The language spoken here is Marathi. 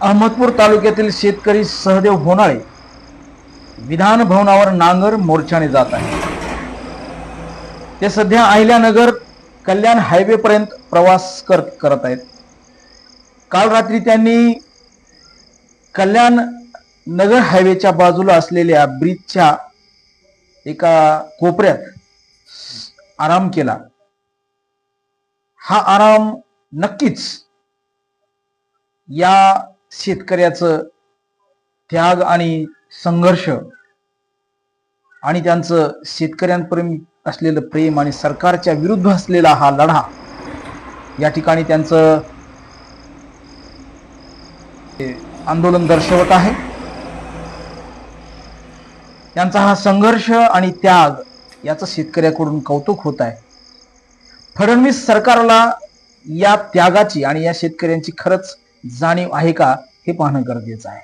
अहमदपूर तालुक्यातील शेतकरी सहदेव होनाळे विधान भवनावर नांगर मोर्चाने जात आहे ते सध्या अहिल्यानगर कल्याण हायवे पर्यंत प्रवास कर करत आहेत. काल रात्री त्यांनी कल्याण नगर हायवेच्या बाजूला असलेल्या ब्रिजच्या एका कोपऱ्यात आराम केला. हा आराम नक्कीच या शेतकऱ्याचं त्याग आणि संघर्ष आणि त्यांचं शेतकऱ्यांपर्यंत असलेलं प्रेम आणि सरकारच्या विरुद्ध असलेला हा लढा या ठिकाणी त्यांचं आंदोलन दर्शवत आहे. त्यांचा हा संघर्ष आणि त्याग याचं शेतकऱ्याकडून कौतुक होत आहे. फडणवीस सरकारला या त्यागाची आणि या शेतकऱ्यांची खरंच जाणीव आहे का हे पाहणं गरजेचं आहे.